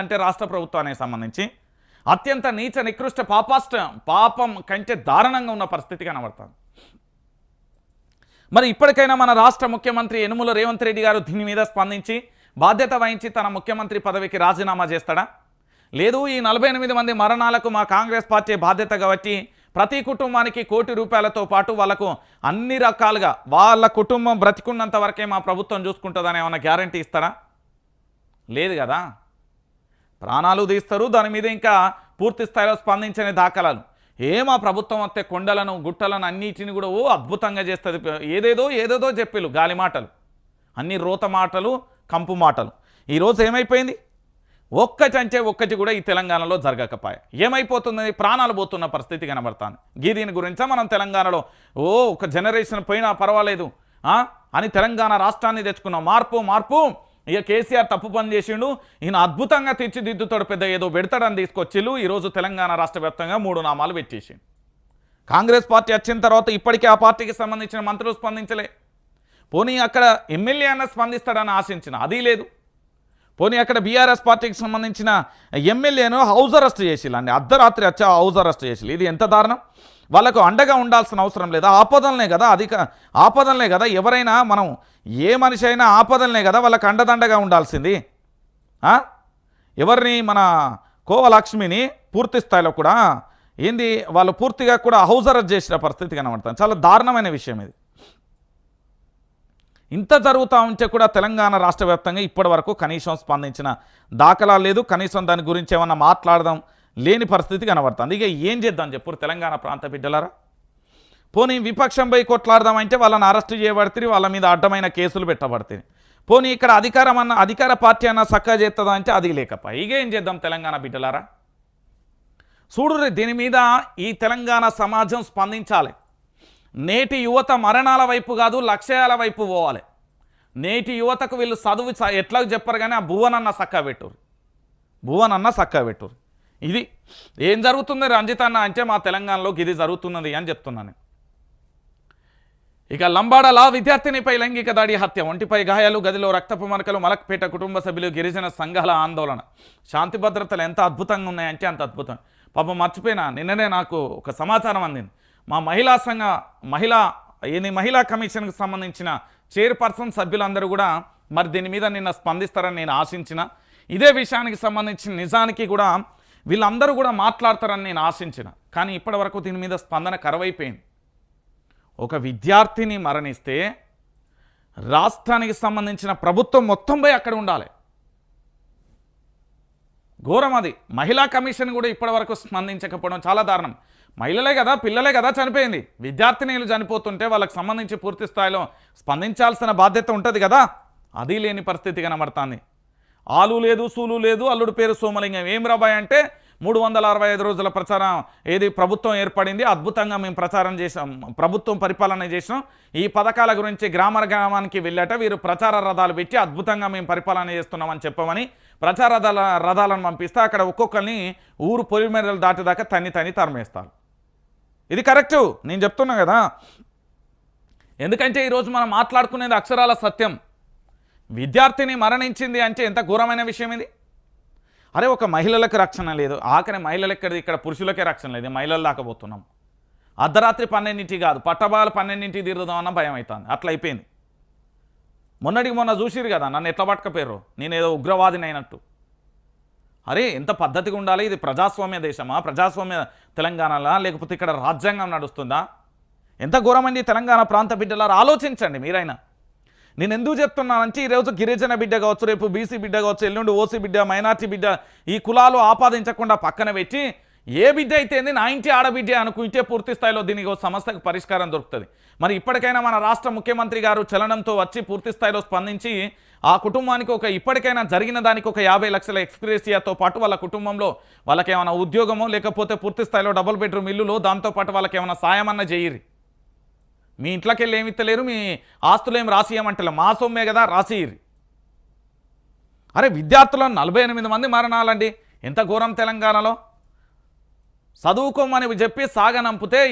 అంటే రాష్ట్ర ప్రభుత్వానికి సంబంధించి అత్యంత నీచ నికృష్ట పాపాష్ట పాపం కంటే దారుణంగా ఉన్న పరిస్థితి కనబడుతుంది. మరి ఇప్పటికైనా మన రాష్ట్ర ముఖ్యమంత్రి యనుమల రేవంత్ రెడ్డి గారు దీని మీద స్పందించి బాధ్యత వహించి తన ముఖ్యమంత్రి పదవికి రాజీనామా చేస్తాడా? లేదు ఈ నలభై ఎనిమిది మంది మరణాలకు మా కాంగ్రెస్ పార్టీ బాధ్యత కాబట్టి ప్రతి కుటుంబానికి కోటి రూపాయలతో పాటు వాళ్ళకు అన్ని రకాలుగా వాళ్ళ కుటుంబం బ్రతికున్నంత వరకే మా ప్రభుత్వం చూసుకుంటుందని ఏమైనా గ్యారంటీ ఇస్తారా లేదు కదా? ప్రాణాలు తీస్తారు దాని మీద ఇంకా పూర్తి స్థాయిలో స్పందించని దాఖలాలు. ఏమా ప్రభుత్వం వస్తే కొండలను గుట్టలను అన్నిటిని కూడా ఓ అద్భుతంగా చేస్తుంది. ఏదేదో ఏదేదో చెప్పిలు గాలి మాటలు. అన్ని రోత మాటలు కంపు మాటలు. ఈరోజు ఏమైపోయింది? ఒక్కటంటే ఒక్కటి కూడా ఈ తెలంగాణలో జరగకపోయా. ఏమైపోతుంది ప్రాణాలు పోతున్న పరిస్థితి కనబడుతుంది. గీ దీని గురించా మనం తెలంగాణలో? ఓ ఒక జనరేషన్ పోయినా పర్వాలేదు. అని తెలంగాణ రాష్ట్రాన్ని తెచ్చుకున్నాం. మార్పు మార్పు. ఇక కేసీఆర్ తప్పు పని చేసిండు. ఈయన అద్భుతంగా తీర్చిదిద్దుతాడు పెద్ద ఏదో పెడతాడని తీసుకొచ్చిళ్ళు. ఈరోజు తెలంగాణ రాష్ట్ర వ్యాప్తంగా మూడు నామాలు పెట్టేసిండు. కాంగ్రెస్ పార్టీ వచ్చిన తర్వాత ఇప్పటికే ఆ పార్టీకి సంబంధించిన మంత్రులు స్పందించలే. పోనీ అక్కడ ఎమ్మెల్యే అన్న స్పందిస్తాడని ఆశించిన అది లేదు. పోనీ అక్కడ బీఆర్ఎస్ పార్టీకి సంబంధించిన ఎమ్మెల్యేను హౌస్ అరెస్ట్ చేసిల్లండి అర్ధరాత్రి వచ్చి హౌస్ అరెస్ట్ చేసి ఇది ఎంత దారుణం? వాళ్ళకు అండగా ఉండాల్సిన అవసరం లేదా. ఆపదలనే కదా అధిక ఆపదలనే కదా ఎవరైనా మనం ఏ మనిషి అయినా ఆపదలనే కదా వాళ్ళకి అండదండగా ఉండాల్సింది. ఎవరిని మన కోవలక్ష్మిని పూర్తి స్థాయిలో కూడా ఏంది వాళ్ళు పూర్తిగా కూడా హౌస్ అరెస్ట్ చేసిన పరిస్థితి కనబడుతుంది. చాలా దారుణమైన విషయం ఇది. ఇంత జరుగుతూ ఉంటే కూడా తెలంగాణ రాష్ట్ర వ్యాప్తంగా ఇప్పటి వరకు కనీసం స్పందించిన దాఖలా లేదు. కనీసం దాని గురించి ఏమన్నా మాట్లాడదాం లేని పరిస్థితి కనబడుతుంది. ఇక ఏం చేద్దాం చెప్పు? తెలంగాణ ప్రాంత బిడ్డలారా పోనీ విపక్షం కొట్లాడదామంటే వాళ్ళని అరెస్ట్ చేయబడితే వాళ్ళ మీద అడ్డమైన కేసులు పెట్టబడతాయి. పోనీ ఇక్కడ అధికారం అన్న అధికార పార్టీ అన్న చక్కగా చేస్తుందా అంటే అది లేకపోయి ఇక ఏం చేద్దాం తెలంగాణ బిడ్డలారా? చూడు దీని మీద ఈ తెలంగాణ సమాజం స్పందించాలి. నేటి యువత మరణాల వైపు కాదు లక్ష్యాల వైపు పోవాలి. నేటి యువతకు వీళ్ళు చదువు ఎట్లా చెప్పరు కానీ ఆ భువనన్న సక్క పెట్టురు భువనన్న సక్క పెట్టురు ఇది ఏం జరుగుతుంది రంజిత్ అన్న అంటే మా తెలంగాణలోకి ఇది జరుగుతున్నది అని చెప్తున్నాను ఇక లంబాడలా విద్యార్థినిపై లైంగిక దాడి హత్య ఒంటిపై గాయాలు గదిలో రక్తపు మరకలు మలక్పేట కుటుంబ సభ్యులు గిరిజన సంఘాల ఆందోళన. శాంతి భద్రతలు ఎంత అద్భుతంగా ఉన్నాయంటే అంత అద్భుతం. పాపం మర్చిపోయినా నిన్ననే నాకు ఒక సమాచారం అందింది. మా మహిళా సంఘ మహిళా ఏంది మహిళా కమిషన్కి సంబంధించిన చైర్పర్సన్ సభ్యులందరూ కూడా మరి దీని మీద నిన్న స్పందిస్తారని నేను ఆశించిన. ఇదే విషయానికి సంబంధించి నిజానికి కూడా వీళ్ళందరూ కూడా మాట్లాడతారని నేను ఆశించిన. కానీ ఇప్పటివరకు దీని మీద స్పందన కరవైపోయింది. ఒక విద్యార్థిని మరణిస్తే రాష్ట్రానికి సంబంధించిన ప్రభుత్వం మొత్తం పోయి అక్కడ ఉండాలి. ఘోరం అది. మహిళా కమిషన్ కూడా ఇప్పటివరకు స్పందించకపోవడం చాలా దారుణం. మహిళలే కదా పిల్లలే కదా చనిపోయింది. విద్యార్థినీలు చనిపోతుంటే వాళ్ళకి సంబంధించి పూర్తి స్థాయిలో స్పందించాల్సిన బాధ్యత ఉంటుంది కదా. అది లేని పరిస్థితి కనబడుతుంది. ఆలు లేదు సూలు లేదు అల్లుడు పేరు సోమలింగం. ఏం రాబాయ్ అంటే మూడు వందల అరవై ఐదు రోజుల ప్రచారం ఏది ప్రభుత్వం ఏర్పడింది అద్భుతంగా మేము ప్రచారం చేసాం ప్రభుత్వం పరిపాలన చేసాం ఈ పథకాల గురించి గ్రామ గ్రామానికి వెళ్ళాట వీరు ప్రచార రథాలు పెట్టి అద్భుతంగా మేము పరిపాలన చేస్తున్నామని చెప్పమని ప్రచార రథాల రథాలను పంపిస్తే అక్కడ ఒక్కొక్కరిని ఊరు పొలిమేరలు దాటేదాకా తన్ని తని తరమేస్తారు. ఇది కరెక్టు నేను చెప్తున్నా కదా. ఎందుకంటే ఈరోజు మనం మాట్లాడుకునేది అక్షరాల సత్యం. విద్యార్థిని మరణించింది అంటే ఎంత ఘోరమైన విషయం ఇది? అరే ఒక మహిళలకు రక్షణ లేదు. ఆఖరి మహిళలు ఎక్కడిది ఇక్కడ పురుషులకే రక్షణ లేదు. మహిళలు దాకపోతున్నాం అర్ధరాత్రి పన్నెండింటి కాదు. పట్టబాలు పన్నెండింటికి తీరుదామన్న భయం అవుతుంది అట్లా అయిపోయింది. మొన్నటికి మొన్న చూసిరు కదా నన్ను ఎట్లా పట్టకపోయారు నేను ఏదో ఉగ్రవాదిని అయినట్టు. అరే ఎంత పద్ధతిగా ఉండాలి? ఇది ప్రజాస్వామ్య దేశమా? ప్రజాస్వామ్య తెలంగాణలా? లేకపోతే ఇక్కడ రాజ్యాంగం నడుస్తుందా? ఎంత ఘోరమండి తెలంగాణ ప్రాంత బిడ్డలారా? ఆలోచించండి మీరైనా. నేను ఎందుకు చెప్తున్నానంటే ఈరోజు గిరిజన బిడ్డ కావచ్చు రేపు బీసీ బిడ్డ కావచ్చు ఎల్లుండి ఓసీ బిడ్డ మైనార్టీ బిడ్డ ఈ కులాలు ఆపాదించకుండా పక్కన పెట్టి ఏ బిడ్డ అయితే ఏంది నా ఇంటి ఆడబిడ్డ అనుకుంటే పూర్తి స్థాయిలో దీనికి ఒక సమస్యకు పరిష్కారం దొరుకుతుంది. మరి ఇప్పటికైనా మన రాష్ట్ర ముఖ్యమంత్రి గారు చలనంతో వచ్చి పూర్తి స్థాయిలో స్పందించి ఆ కుటుంబానికి ఒక ఇప్పటికైనా జరిగిన దానికి ఒక యాభై లక్షల ఎక్స్ప్రెసియాతో పాటు వాళ్ళ కుటుంబంలో వాళ్ళకి ఏమైనా ఉద్యోగమో లేకపోతే పూర్తి స్థాయిలో డబుల్ బెడ్రూమ్ ఇల్లులో దాంతోపాటు వాళ్ళకి ఏమైనా సాయమన్నా చేయరు మీ ఇంట్లోకి వెళ్ళి ఏమి ఇస్తలేరు మీ ఆస్తులు ఏమి రాసియమంటలే మా సొమ్మే కదా రాసియ్యి అరే విద్యార్థులు నలభై ఎనిమిది మంది మరణాలండి. ఎంత ఘోరం తెలంగాణలో. చదువుకోమని చెప్పి సాగనంపితే